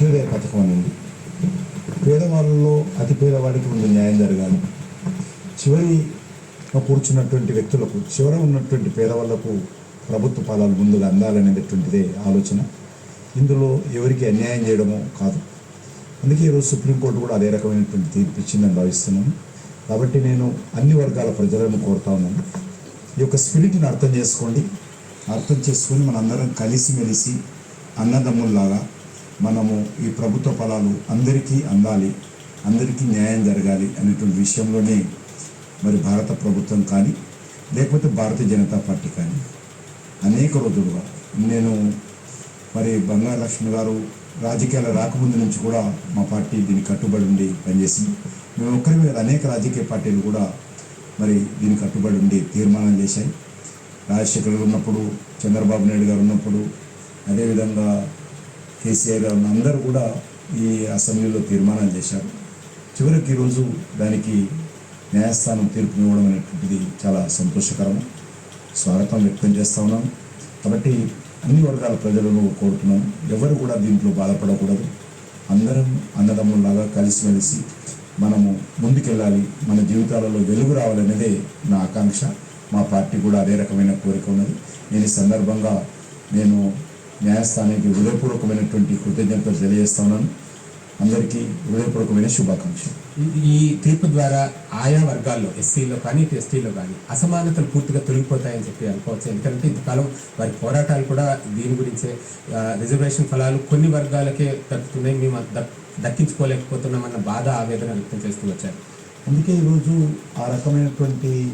అంత్యోదయ పథకం అనేది పేదవాళ్ళలో అతి పేదవాడికి ముందు న్యాయం జరగాలి. చివరి కూర్చున్నటువంటి వ్యక్తులకు చివర ఉన్నటువంటి పేదవాళ్ళకు ప్రభుత్వ పాలన ముందుగా అందాలనేటటువంటిదే ఆలోచన. ఇందులో ఎవరికి అన్యాయం చేయడమో కాదు. అందుకే ఈరోజు సుప్రీంకోర్టు కూడా అదే రకమైనటువంటి తీర్పు ఇచ్చిందని భావిస్తున్నాను. కాబట్టి నేను అన్ని వర్గాల ప్రజలను కోరుతా ఉన్నాను. ఈ యొక్క స్పిరిట్ని అర్థం చేసుకోండి. అర్థం చేసుకొని మనందరం కలిసిమెలిసి అన్నదమ్ముల్లాగా మనము ఈ ప్రభుత్వ ఫలాలు అందరికీ అందాలి అందరికీ న్యాయం జరగాలి అనేటువంటి విషయంలోనే మరి భారత ప్రభుత్వం కానీ లేకపోతే భారతీయ జనతా పార్టీ కానీ అనేక రోజులుగా నేను మరి బంగారలక్ష్మి గారు రాజకీయాలు రాకముందు నుంచి కూడా మా పార్టీ దీనికి కట్టుబడి ఉండి పనిచేసింది. మేము ఒక్కరి మీద అనేక రాజకీయ పార్టీలు కూడా మరి దీనికి కట్టుబడి ఉండి తీర్మానం చేశాయి. రాజశేఖర్ గారు ఉన్నప్పుడు చంద్రబాబు నాయుడు గారు ఉన్నప్పుడు అదేవిధంగా కేసీఆర్ గారు అందరూ కూడా ఈ అసెంబ్లీలో తీర్మానాలు చేశారు. చివరికి ఈరోజు దానికి న్యాయస్థానం తీర్పు ఇవ్వడం అనేటువంటిది చాలా సంతోషకరం. స్వాగతం వ్యక్తం చేస్తా ఉన్నాం. కాబట్టి అన్ని వర్గాల ప్రజలను కోరుతున్నాం. ఎవరు కూడా దీంట్లో బాధపడకూడదు. అందరం అన్నదమ్ముల్లాగా కలిసిమెలిసి మనము ముందుకెళ్ళాలి. మన జీవితాలలో వెలుగు రావాలనేదే నా ఆకాంక్ష. మా పార్టీ కూడా అదే రకమైన కోరిక ఉన్నది. నేను ఈ సందర్భంగా నేను న్యాయస్థానానికి హృదయపూర్వకమైనటువంటి కృతజ్ఞతలు తెలియజేస్తా ఉన్నాను అందరికీ హృదయపూర్వకమైన శుభాకాంక్షలు. ఈ- తీర్పు ద్వారా ఆయా వర్గాల్లో ఎస్సీలో కానీ ఎస్టీలో కానీ అసమానతలు పూర్తిగా తొలగిపోతాయని చెప్పి అనుకోవచ్చు. ఎందుకంటే ఇంతకాలం వారి పోరాటాలు కూడా దీని గురించే రిజర్వేషన్ ఫలాలు కొన్ని వర్గాలకే దక్కుతున్నాయి. మేము దక్కించుకోలేకపోతున్నామన్న బాధ ఆవేదన వ్యక్తం చేస్తూ వచ్చారు. అందుకే ఈరోజు ఆ రకమైనటువంటి